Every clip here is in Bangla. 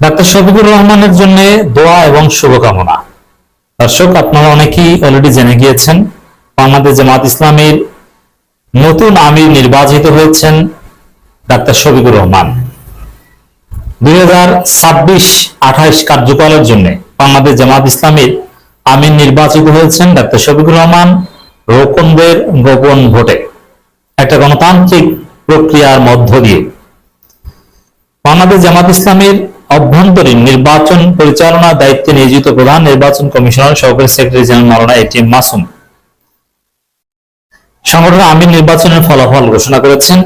ডাক্তার শফিকুর রহমানের জন্য দোয়া এবং শুভকামনা। দর্শক, আপনারা অনেকেই অলরেডি জেনে গিয়েছেন, বাংলাদেশ জামাত ইসলামের নতুন আমির নির্বাচিত হয়েছেন ডাক্তার শফিকুর রহমান। দুই হাজার ছাব্বিশ আঠাইশ কার্যকালের জন্য বাংলাদেশ জামাত ইসলামের আমির নির্বাচিত হয়েছেন ডাক্তার শফিকুর রহমান রোকনদের গোপন ভোটে। একটা গণতান্ত্রিক প্রক্রিয়ার মধ্য দিয়ে। বাংলাদেশ জামাত ইসলামের অভ্যন্তরীণ নির্বাচন পরিচালনার দায়িত্বে নিয়োজিত প্রধান নির্বাচন কমিশনার সহকারী সেক্রেটারি জেনারেল মাওলানা এটিএম মাসুম। সংগঠনের আমির নির্বাচনের ফলাফল ঘোষণা করেছেন।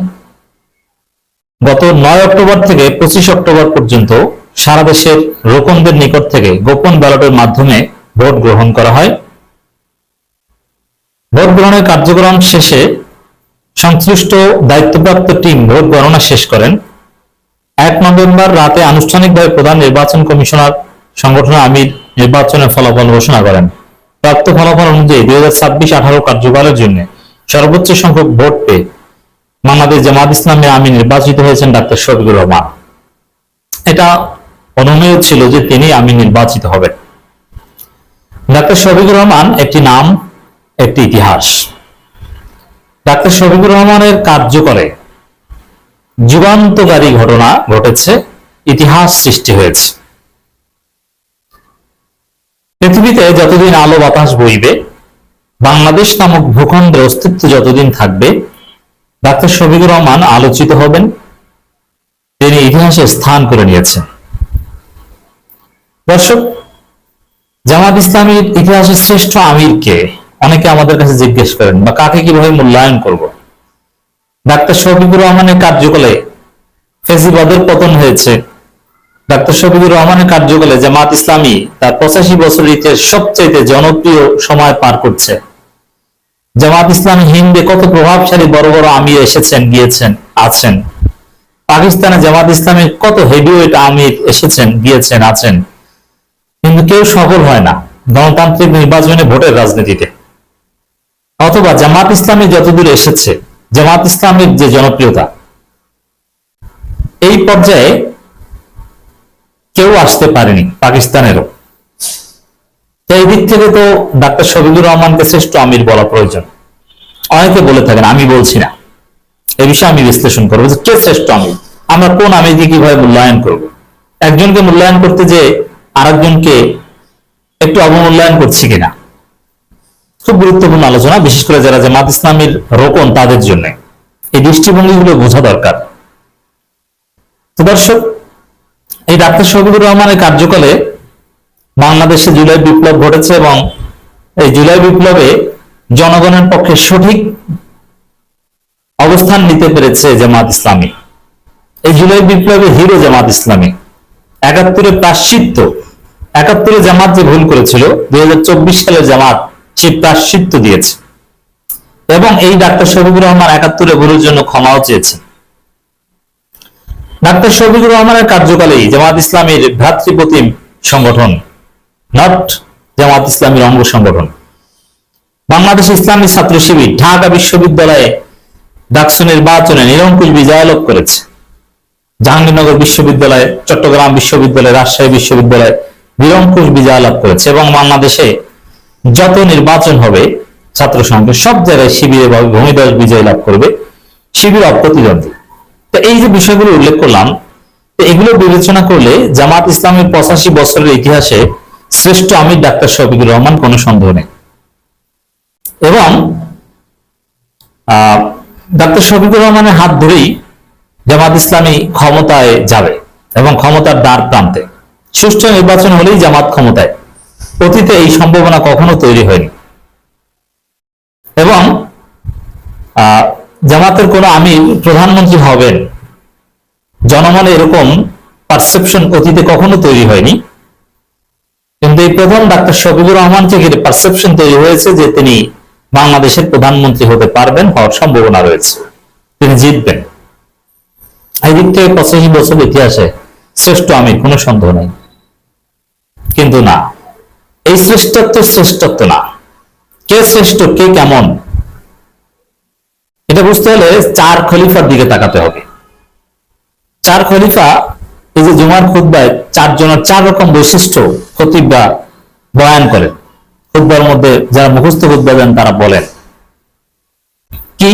গত নয় অক্টোবর থেকে পঁচিশ অক্টোবর পর্যন্ত সারা দেশের রোকনদের নিকট থেকে গোপন ব্যালটের মাধ্যমে ভোট গ্রহণ করা হয়। ভোট গ্রহণের কার্যক্রম শেষে সংশ্লিষ্ট দায়িত্বপ্রাপ্ত টিম ভোট গণনা শেষ করেন। এক নভেম্বর রাতে আনুষ্ঠানিকভাবে প্রধান নির্বাচন কমিশনার সংগঠনের আমির নির্বাচনের ফলাফল ঘোষণা করেন। প্রাপ্ত ফলাফল অনুযায়ী দুই হাজার ছাব্বিশ আঠারো কার্যকালের জন্য সর্বোচ্চ সংখ্যক ভোট পেয়ে বাংলাদেশ জামাত ইসলামে আমির নির্বাচিত হয়েছেন ডাক্তার শফিকুর রহমান। এটা অনুমেয় ছিল যে তিনি আমি নির্বাচিত হবেন। ডাক্তার শফিকুর রহমান একটি নাম, একটি ইতিহাস। ডাক্তার শফিকুর রহমানের কার্যকরে যুগান্তকারী ঘটনা ঘটেছে, ইতিহাস সৃষ্টি হয়েছে। পৃথিবীতে যতদিন আলো বাতাস বইবে, বাংলাদেশ নামক ভূখণ্ডের অস্তিত্ব যতদিন থাকবে, ডাক্তার শফিকুর রহমান আলোচিত হবেন, তিনি ইতিহাসে স্থান করে নিয়েছেন। দর্শক, জামাত ইসলামীর ইতিহাসের শ্রেষ্ঠ আমিরকে অনেকে আমাদের কাছে জিজ্ঞেস করেন, বা কাকে কীভাবে মূল্যায়ন করব? ডাক্তার শফিকুর রহমানের কার্যকালে ফেজিবাদের পতন হয়েছে। ডাক্তার শফিকুর রহমানের কার্যকালে জামাত ইসলামী তার পঁচাশি বছর ইতিহাস সবচেয়ে জনপ্রিয় সময় পার করছে। জামাত ইসলামী হিন্দে কত প্রভাবশালী বড় বড় আমির এসেছেন, গিয়েছেন, আছেন? পাকিস্তানে জামাত ইসলামের কত হেভিওয়েট আমির এসেছেন, গিয়েছেন, আছেন? কিন্তু কেউ সফল হয় না গণতান্ত্রিক নির্বাচনে ভোটের রাজনীতিতে। অথবা জামাত ইসলামী যতদূর এসেছে জামাত ইসলামের যে জনপ্রিয়তা, এই পর্যায়ে কেউ আসতে পারেনি পাকিস্তানেরও। এই দিক থেকে তো ডাক্তার শফিকুর রহমানকে শ্রেষ্ঠ আমির বলা প্রয়োজন। অনেকে বলে থাকেন, আমি বলছি না। এই বিষয়ে আমি বিশ্লেষণ করব যে কে শ্রেষ্ঠ আমির, আমরা কোন আমিরকে কীভাবে মূল্যায়ন করব? একজনকে মূল্যায়ন করতে যে আরেকজনকে একটু অবমূল্যায়ন করছি কিনা? খুব গুরুত্বপূর্ণ আলোচনা, বিশেষ করে যারা জামাত ইসলামের রোকন তাদের জন্য। এই দৃষ্টিভঙ্গিগুলো বোঝা দরকার। তো দর্শক, এই ডাক্তার শফিকুর রহমানের কার্যকালে বাংলাদেশে জুলাই বিপ্লব ঘটেছে এবং এই জুলাই বিপ্লবে জনগণের পক্ষে সঠিক অবস্থান নিতে পেরেছে জামাত ইসলামী। এই জুলাই বিপ্লবে হিরো জামাত ইসলামী। একাত্তরে প্রাশ্চিত্য একাত্তরে জামাত যে ভুল করেছিল, দুই হাজার চব্বিশ সালে জামাত সে প্রাশ্চিত্য দিয়েছে। এবং এই ডাক্তার শফিকুর রহমান একাত্তরে ভুলের জন্য ক্ষমাও চেয়েছেন। ডাক্তার শফিকুর রহমানের কার্যকালেই জামাত ইসলামের ভ্রাতৃপ্রতিম সংগঠন নট জামাত ইসলামীর অঙ্গ সংগঠন, বাংলাদেশ ইসলামী ছাত্র শিবির, ঢাকা বিশ্ববিদ্যালয়ে ডাকসু নির্বাচনে নিরঙ্কুশ বিজয় লাভ করেছে। জাহাঙ্গীরনগর বিশ্ববিদ্যালয়, চট্টগ্রাম বিশ্ববিদ্যালয়, রাজশাহী বিশ্ববিদ্যালয় নিরঙ্কুশ বিজয় লাভ করেছে এবং বাংলাদেশে যত নির্বাচন হবে, ছাত্র সংঘের সব জায়গায় শিবিরে বা ভূমিদল বিজয় লাভ করবে, শিবির অপ্রতিদ্বন্দ্বী তো এই যে বিষয়গুলো উল্লেখ করলাম এগুলো বিবেচনা করলে জামাত ইসলামের পঁচাশি বছরের ইতিহাসে শ্রেষ্ঠ আমির ডাক্তার শফিকুর রহমান কোনো সন্দেহ নেই। এবং ডাক্তার শফিকুর রহমানের হাত ধরেই জামাত ইসলামী ক্ষমতায় যাবে এবং ক্ষমতার দ্বার প্রান্তে। সুষ্ঠু নির্বাচন হলেই জামাত ক্ষমতায়। অতীতে এই সম্ভাবনা কখনো তৈরি হয়নি। এবং জামাতের কোনো আমির প্রধানমন্ত্রী হবেন, জনমনে এরকম পারসেপশন অতীতে কখনো তৈরি হয়নি। কিন্তু এই প্রথম ডাক্তার শফিকুর রহমান থেকে পারসেপশন তৈরি হয়েছে যে তিনি বাংলাদেশের প্রধানমন্ত্রী হতে পারবেন হওয়ার সম্ভাবনা রয়েছে। তিনি জিতবেন। এই দিক থেকে পঁচাশি বছর ইতিহাসে শ্রেষ্ঠ আমি কোনো সন্দেহ নেই। কিন্তু না। এই শ্রেষ্ঠত্ব শ্রেষ্ঠত্ব না। কে শ্রেষ্ঠ, কে কেমন? এটা বুঝতে হলে চার খলিফার দিকে তাকাতে হবে। চার খলিফা, এই যে জুমার খুদ্ায় চারজনের চার রকম বৈশিষ্ট্য খতিব বয়ান করেন। খুদ্বার মধ্যে যারা মুখস্থ খুদ্া দেন, তারা বলেন। কি?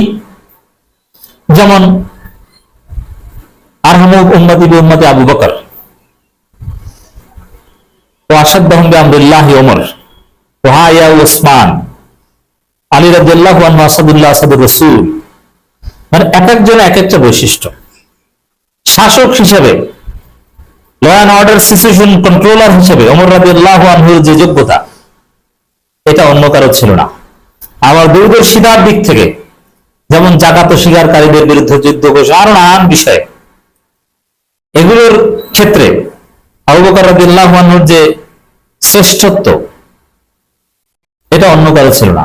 যেমন আরহাম উম্মাদি বি উম্মতি আবু বকর। ও আসাদ্দাহম বি আমরুল্লাহ ওমর। ও হায়া উসমান। আলী রাদিয়াল্লাহু আসাদুল্লাহ, আসাদুর মানে এক একজন এক একটা বৈশিষ্ট্য। শাসক হিসেবে law and order situation controller হিসেবে আনহুর যে যোগ্যতা, এটা অন্য কারও ছিল না। আবার দূরদর্শিতার দিক থেকে, যেমন জাকাত স্বীকারকারীদের বিরুদ্ধে যুদ্ধ ঘোষণা, আরও নানান বিষয়ে। এগুলোর ক্ষেত্রে আবু বকর আনহুর যে শ্রেষ্ঠত্ব, এটা অন্য কারও ছিল না।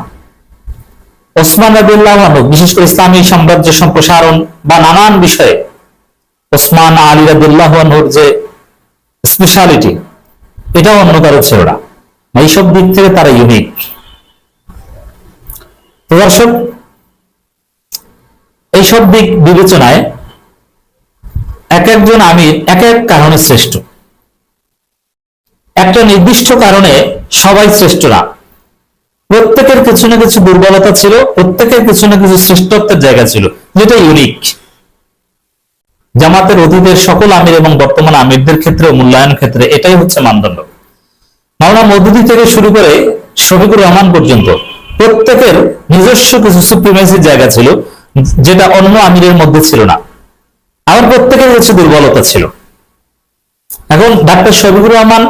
ওসমান বিশেষ করে ইসলামী সাম্রাজ্য সম্প্রসারণ বা নানান বিষয়ে ওসমান আলী যে স্পেশালিটি অন্য কারও ছিল না। এইসব দিক থেকে তারা ইউনিক দর্শক, এইসব দিক বিবেচনায় এক একজন আমি এক এক কারণে শ্রেষ্ঠ। একটা নির্দিষ্ট কারণে সবাই শ্রেষ্ঠ না প্রত্যেকের কিছু না কিছু দুর্বলতা ছিল, প্রত্যেকের কিছু না কিছু শ্রেষ্ঠত্বের জায়গা ছিল, যেটা ইউনিক জামাতের অতীতের সকল আমির এবং বর্তমান আমিরদের ক্ষেত্রে মূল্যায়ন ক্ষেত্রে এটাই হচ্ছে মানদণ্ড। মাওলানা মদুদি থেকে শুরু করে শফিকুর রহমান পর্যন্ত প্রত্যেকের নিজস্ব কিছু সুপ্রিমেসির জায়গা ছিল, যেটা অন্য আমিরের মধ্যে ছিল না। আবার প্রত্যেকের কিছু দুর্বলতা ছিল। এখন ডাক্তার শফিকুর রহমান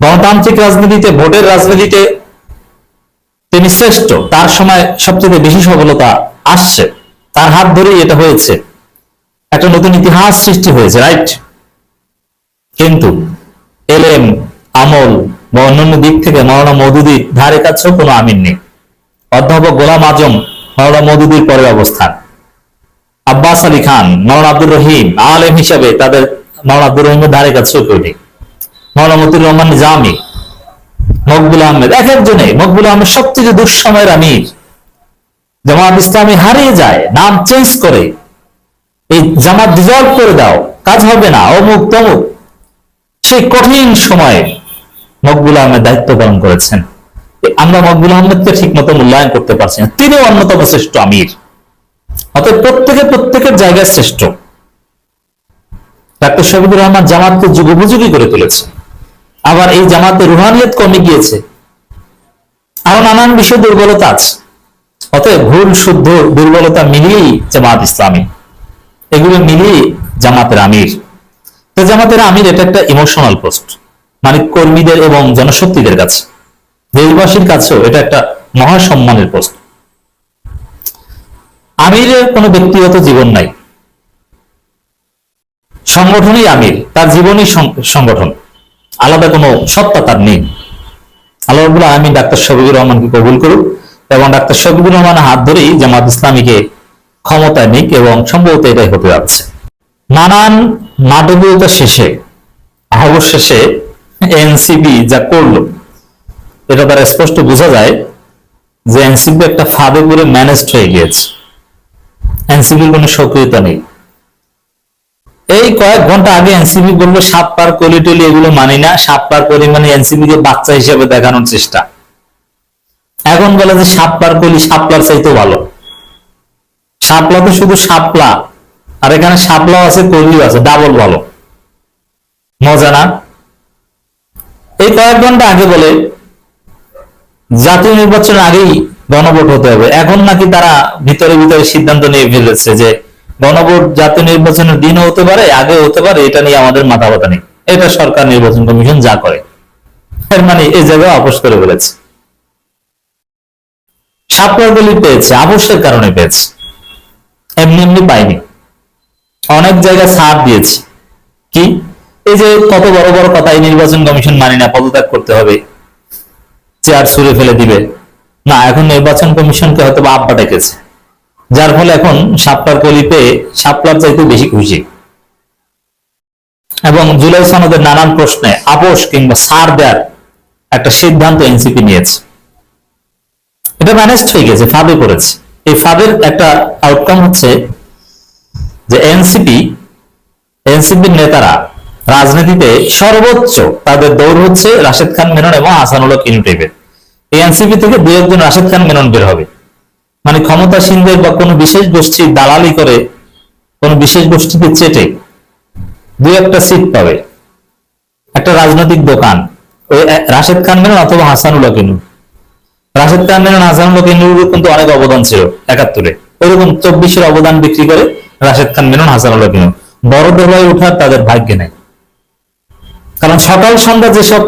গণতান্ত্রিক রাজনীতিতে, ভোটের রাজনীতিতে তিনি শ্রেষ্ঠ। তার সময় সবচেয়ে বেশি সফলতা আসছে। তার হাত ধরেই এটা হয়েছে। একটা নতুন ইতিহাস সৃষ্টি হয়েছে রাইট কিন্তু এলএম আমল বা অন্যান্য দিক থেকে মৌলানা মৌদুদির ধারে কাছেও কোনো আমিন নেই। অধ্যাপক গোলাম আজম মৌলানা মৌদুদির পরের অবস্থান। আব্বাস আলী খান, মৌলানা আব্দুর রহিম, আলেম হিসাবে তাদের মৌলানা আব্দুর রহিমের ধারে কাছেও কেউ নেই। মৌলানা মতিউর রহমান জামি মকবুল আহমেদ, এক একজনে মকবুল আহমেদ সবচেয়ে দুঃসময়ের আমির। জামাত ইসলামী হারিয়ে যায়, নাম চেঞ্জ করে। এই জামাত ডিজলভ করে দাও, কাজ হবে না, অমুক তমুক। সেই কঠিন সময়ে মকবুল আহমেদ দায়িত্ব পালন করেছেন। আমরা মকবুল আহমেদকে ঠিক মতো মূল্যায়ন করতে পারছি না। তিনি অন্যতম শ্রেষ্ঠ আমির। অতএব প্রত্যেকে প্রত্যেকের জায়গায় শ্রেষ্ঠ। ডাক্তার শফিকুর রহমান জামাতকে যুগোপযোগী করে তুলেছে আবার এই জামাতে রুহানিয়ত কমে গিয়েছে। আরও নানান বিষয় দুর্বলতা আছে। অতএব ভুল, শুদ্ধ দুর্বলতা মিলিয়েই জামাত ইসলামী। এগুলো মিলিয়ে জামাতের আমির। তো জামাতের আমির এটা একটা ইমোশনাল পোস্ট মানে কর্মীদের এবং জনশক্তিদের কাছে। দেশবাসীর কাছেও এটা একটা মহা সম্মানের পোস্ট আমিরের কোনো ব্যক্তিগত জীবন নাই। সংগঠনই আমির, তার জীবনই সংগঠন। আলাদা কোনো সত্তা তার নেই। আল্লাহ রবুল আলমী ডাক্তার শফিকুর রহমানকে কবুল করুক এবং ডাক্তার শফিকুর রহমানের হাত ধরেই জামাত ইসলামীকে ক্ষমতায় নিক এবং সম্ভবত এটাই হতে যাচ্ছে। নানান নাটকীয়তা শেষে অবশেষে এনসিপি যা করল, এটা তার স্পষ্ট বোঝা যায় যে এনসিপি একটা ফাঁদে করে ম্যানেজড হয়ে গিয়েছে। এনসিপির কোনো সক্রিয়তা নেই। এই কয়েক ঘণ্টা আগে এনসিপি বলল সাপ পার কলি টলি এগুলো মানি না সাপ পার কলি মানে এনসিপি কে বাচ্চা হিসেবে দেখানোর চেষ্টা। এখন বলে যে সাপ পার কলি সাপলার চাইতেও ভালো। শাপলা তো শুধু শাপলা, আর এখানে শাপলাও আছে, কলিও আছে ডাবল ভালো। মজা না? এই কয়েক ঘণ্টা আগে বলে, জাতীয় নির্বাচনের আগেই গণভোট হতে হবে। এখন নাকি তারা ভিতরে ভিতরে সিদ্ধান্ত নিয়ে ফেলেছে যে গণভোট জাতীয় নির্বাচনের দিনও হতে পারে আগে হতে পারে, এটা নিয়ে আমাদের মাথা ব্যথা নেই। এটা সরকার নির্বাচন কমিশন যা করে। এর মানে এই জায়গায় আপোষ করে ফেলেছে। সাপলার বলি পেয়েছে আপোষের কারণে পেয়েছে। এমনি এমনি পাইনি অনেক জায়গায় ছাড় দিয়েছে। কি? এই যে কত বড় বড় কথা এই নির্বাচন কমিশন মানি না, পদত্যাগ করতে হবে। চেয়ার ছুড়ে ফেলে দিবে। না, এখন নির্বাচন কমিশনকে হয়তো বা আব্বা ডেকেছে। যার ফলে এখন সাপলার কলি পেয়ে সাপলার চাইতে বেশি খুশি। এবং জুলাই সনদের নানান প্রশ্নে আপোষ কিংবা সার দেওয়ার একটা সিদ্ধান্ত এনসিপি নিয়েছে। এটা ম্যানেজ হয়ে গেছে, ফাঁদে পড়েছে। এই ফাঁদের একটা আউটকাম হচ্ছে যে এনসিপি, এনসিপির নেতারা রাজনীতিতে সর্বোচ্চ তাদের দৌড় হচ্ছে রাশেদ খান, মেনন এবং হাসানুল্লাহ কিনু টাইপের এই এনসিপি থেকে দু একজন রাশেদ খান, মেনন বের হবে। মানে ক্ষমতাসীনদের বা কোনো বিশেষ গোষ্ঠীর দালালি করে, কোনো বিশেষ গোষ্ঠীকে চেটে দু একটা সিট পাবে। একটা রাজনৈতিক দোকান। ওই রাশেদ খান মেনন অথবা হাসানুল্লাহ কিনু রাশেদ খান মেনন হাসানুল্লাহ কিনুর কিন্তু অনেক অবদান ছিল একাত্তরে। ওইরকম চব্বিশের অবদান বিক্রি করে রাশেদ খান মেনন হাসানুল্লাহ কিনু বড় দোলায় ওঠার তাদের ভাগ্যে নেই। কারণ সকাল সন্ধ্যা যেসব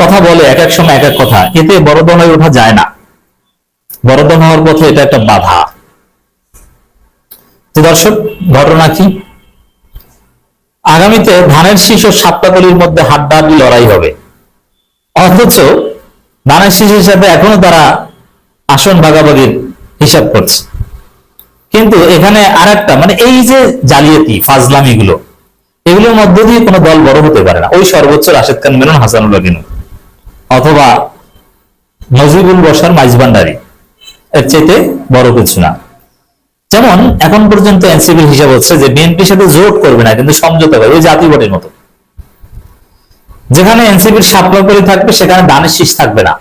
কথা বলে, এক এক সময় এক এক কথা, এতে বড় দোলায় ওঠা যায় না। বড় হওয়ার পথে এটা একটা বাধা। দর্শক, ঘটনা কি? আগামীতে ধানের শীষ ও সাপ্তাকলির মধ্যে হাড্ডাহাড্ডি লড়াই হবে। অথচ ধানের শীষের হিসাবে এখনও তারা আসন ভাগাভাগির হিসাব করছে। কিন্তু এখানে আর একটা মানে এই যে জালিয়াতি ফাজলামি গুলো এগুলোর মধ্য দিয়ে কোনো দল বড় হতে পারে না। ওই সর্বোচ্চ রাশেদ খান মেনন হাসানুল্লাহ অথবা নজিবুল বসার মাইজবান্ডারি। এর চাইতে বড় কিছু না। যেমন, এখন পর্যন্ত এনসিপির হিসাব হচ্ছে যে বিএনপির সাথে জোট করবে না, কিন্তু সমঝোতা করবে জাতীয় ভোটের মতো। যেখানে এনসিপির সাপলাপলি থাকবে, সেখানে দানের শীষ থাকবে না।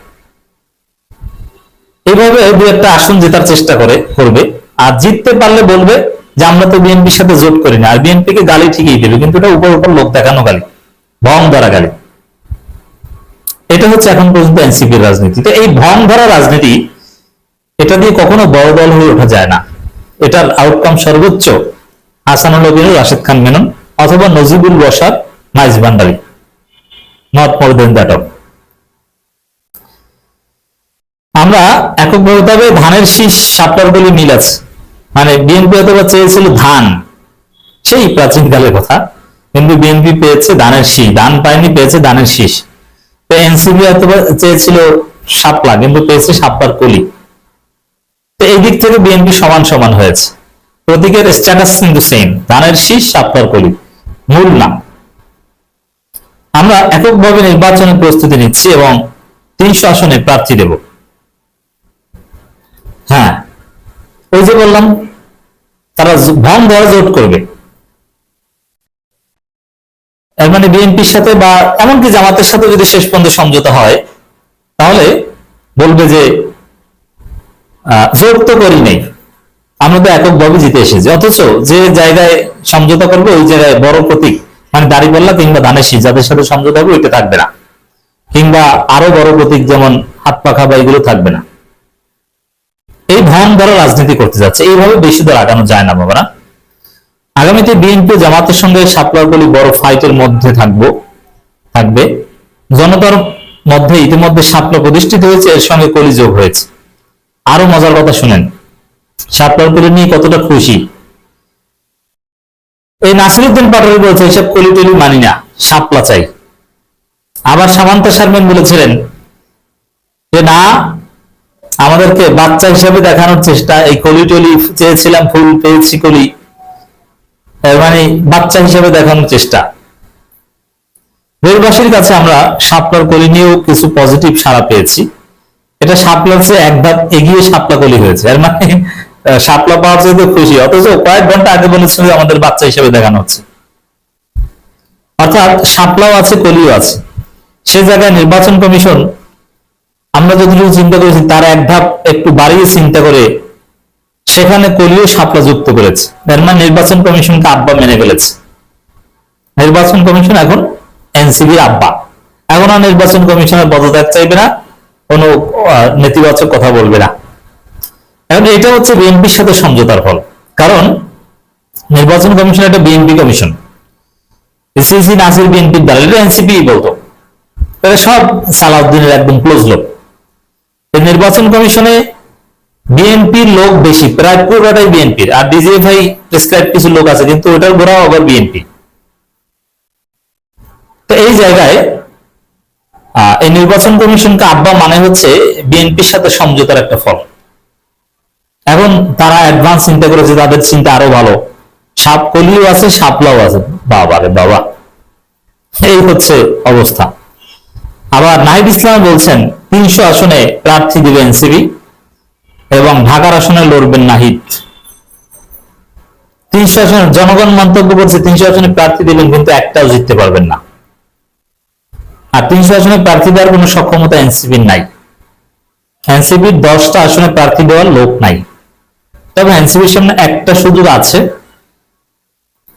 এইভাবে দু একটা আসন জেতার চেষ্টা করে, করবে। আর জিততে পারলে বলবে যে আমরা তো বিএনপির সাথে জোট করি না, আর বিএনপি কে গালি ঠিকই দেবে, কিন্তু এটা উপর উপর লোক দেখানো গালি, ভং ধরা গালি। এটা হচ্ছে এখন পর্যন্ত এনসিপির রাজনীতি। তো এই ভং ধরা রাজনীতি এটা দিয়ে কখনো বড় দল হয়ে ওঠা যায় না। এটার আউটকাম সর্বোচ্চ হাসানুল অবিন রাশেদ খান মেনন অথবা নজিবুল বসার Maij Bhandari. Not more than that of আমরা এককভাবে ধানের শীষ সাপটার বলে মিল আছে। মানে বিএনপি অথবা চেয়েছিল ধান। সেই প্রাচীনকালের কথা। কিন্তু বিএনপি পেয়েছে ধানের শীষ। ধান পায়নি, পেয়েছে ধানের শীষ। তো এনসিপি অথবা চেয়েছিল সাপলা, কিন্তু পেয়েছে শাপলার কলি। এই দিক থেকে বিএনপি সমান সমান হয়েছে। প্রতীকের স্ট্যাটাস কিন্তু সেম ধানের শীষ শাপলার কলি। মূল না আমরা এককভাবে নির্বাচনের প্রস্তুতি নিচ্ছি এবং তিনশো আসনে প্রার্থী দেব। হ্যাঁ ওই যে বললাম, তারা ভং ধরা জোট করবে। এর মানে বিএনপির সাথে বা এমনকি জামাতের সাথে যদি শেষ পর্যন্ত সমঝোতা হয়, তাহলে বলবে যে জোট তো করি নেই। আমরা তো এককভাবে জিতে এসেছি। অথচ যে জায়গায় সমঝোতা করবে, ওই জায়গায় বড় প্রতীক মানে দাড়িপাল্লা কিংবা ধানের শীষ যাদের সাথে সমঝোতা হবে, ওইটা থাকবে না। কিংবা আরও বড় প্রতীক যেমন হাত পাখা বা এগুলো থাকবে না। এই ভন দ্বারা রাজনীতি করতে যাচ্ছে। এইভাবে বেশি দর আগানো যায় না, বাবারা। আগামীতে বিএনপি জামাতের সঙ্গে সাপলার বলি বড় ফাইটের মধ্যে থাকব, থাকবে। জনতার মধ্যে ইতিমধ্যে সাপলা প্রতিষ্ঠিত হয়েছে, এর সঙ্গে কলিযোগ হয়েছে। আরও মজার কথা শুনেন। সাপলার কলি নিয়ে কতটা খুশি। এই নাসিরুদ্দিন পাটোয়ারি বলছে, এসব কলি টলি মানি না, সাপলা চাই। আবার সামান্তা শারমিন বলেছিলেন, যে না, আমাদেরকে বাচ্চা হিসেবে দেখানোর চেষ্টা, এই কলি টলি চেয়েছিলাম, ফুল পেয়েছি কলি মানে বাচ্চা হিসেবে দেখানোর চেষ্টা। দেশবাসীর কাছে আমরা শাপলার কলি নিয়েও কিছু পজিটিভ সাড়া পেয়েছি। এটা শাপলার চেয়ে এক ধাপ এগিয়ে শাপলা কলি হয়েছে। এর মানে শাপলা পাওয়ার চেয়ে তো খুশি। অথচ কয়েক ঘণ্টা আগে বলেছিল যে আমাদের বাচ্চা হিসেবে দেখানো হচ্ছে। অর্থাৎ শাপলাও আছে, কলিও আছে। সে জায়গায় নির্বাচন কমিশন, আমরা যতটুকু চিন্তা করেছি, তার এক ধাপ একটু বাড়িয়ে চিন্তা করে সেখানে কলিও শাপলা যুক্ত করেছে। মানে নির্বাচন কমিশনকে আব্বা মেনে ফেলেছে। নির্বাচন কমিশন এখন এনসিবির আব্বা। এখন আর নির্বাচন কমিশনের পদত্যাগ চাইবে না। কোনো নেতিবাচক কথা বলবে না। এখন এটা হচ্ছে বিএনপির সাথে সমঝোতার ফল। কারণ নির্বাচন কমিশন একটা বিএনপি কমিশন। সিসি নাসির বিএনপির দ্বারা, এটা এনসিপি বলতো। এরা সব সালাউদ্দিনের একদম ক্লোজ লোক। নির্বাচন কমিশনে বিএনপির লোক বেশি, প্রায় পুরোটাই বিএনপির। আর ডিজিএফআই প্রেসক্রাইব কিছু লোক আছে, কিন্তু ওটার গোড়াও আবার বিএনপি। তো এই জায়গায় এই নির্বাচন কমিশনকে আব্বা মানে হচ্ছে বিএনপির সাথে সমঝোতার একটা ফল। এখন তারা অ্যাডভান্স চিন্তা করেছে তাদের চিন্তা আরও ভালো। সাপ কলিও আছে, সাপলাও আছে। বাবা রে বাবা। এই হচ্ছে অবস্থা। আবার নাহিদ ইসলাম বলছেন, তিনশো আসনে প্রার্থী দিবে এনসিবি এবং ঢাকার আসনে লড়বেন নাহিদ। তিনশো আসনে, জনগণ মন্তব্য করছে, তিনশো আসনে প্রার্থী দিবেন, কিন্তু একটাও জিততে পারবেন না। আর তিনশো আসনে প্রার্থী দেওয়ার কোনো সক্ষমতা এনসিপির নাই। এনসিপির দশটা আসনে প্রার্থী দেওয়ার লোক নাই। তবে এনসিপির সামনে একটা সুযোগ আছে,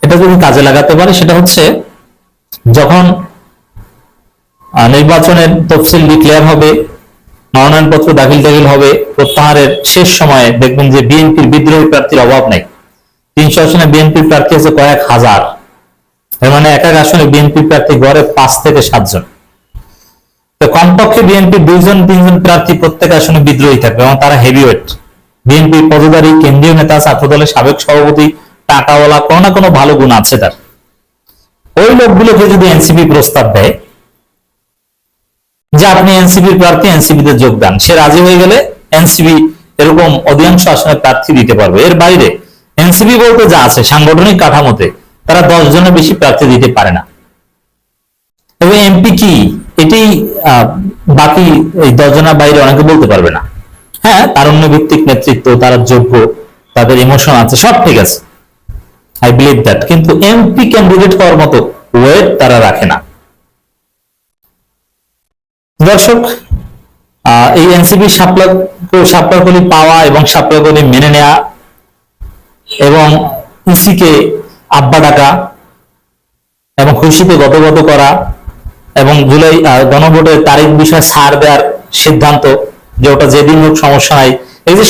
এটা যদি কাজে লাগাতে পারে, সেটা হচ্ছে যখন নির্বাচনের তফসিল ডিক্লেয়ার হবে, মনোনয়নপত্র দাখিল দাখিল হবে, প্রত্যাহারের শেষ সময়ে দেখবেন যে বিএনপির বিদ্রোহী প্রার্থীর অভাব নাই। তিনশো আসনে বিএনপির প্রার্থী আছে কয়েক হাজার। এর মানে এক এক আসনে বিএনপি প্রার্থী গড়ে পাঁচ থেকে সাতজন। তো কমপক্ষে বিএনপি দুইজন, তিনজন প্রার্থী প্রত্যেক আসনে বিদ্রোহী থাকবে এবং তারা হেভিওয়েট বিএনপি পদধারী, কেন্দ্রীয় নেতা, ছাত্রদলের সাবেক সভাপতি, টাকাওয়ালা, কোনো না কোনো ভালো গুণ আছে তার। ওই লোকগুলোকে যদি এনসিপি প্রস্তাব দেয়, যে আপনি এনসিপির প্রার্থী এনসিপিতে যোগদান সে রাজি হয়ে গেলে এনসিপি এরকম অধিকাংশ আসনে প্রার্থী দিতে পারবে। এর বাইরে এনসিপি বলতে যা আছে, সাংগঠনিক কাঠামোতে তারা দশ জনের বেশি প্রার্থী দিতে পারে না। তবে এমপি কি? এটি বাকি এই দশ জনের বাইরে অনেকে বলতে পারবে না। হ্যাঁ তারুণ্য ভিত্তিক নেতৃত্ব, তারা যোগ্য, তাদের ইমোশন আছে, সব ঠিক আছে। আই বিলিভ দ্যাট কিন্তু এমপি ক্যান্ডিডেট হওয়ার মতো ওয়েট তারা রাখে না। দর্শক এই এনসিপি সাপলা সাপলাকলি পাওয়া এবং সাপলাকলি মেনে নেওয়া এবং ইসিকে আব্বা ডাকা এবং খুশিতে গতগত করা এবং জুলাই গণভোটের তারিখ বিষয়ে ছাড় দেওয়ার সিদ্ধান্ত যে ওটা যেদিন হোক সমস্যা নাই। এই যে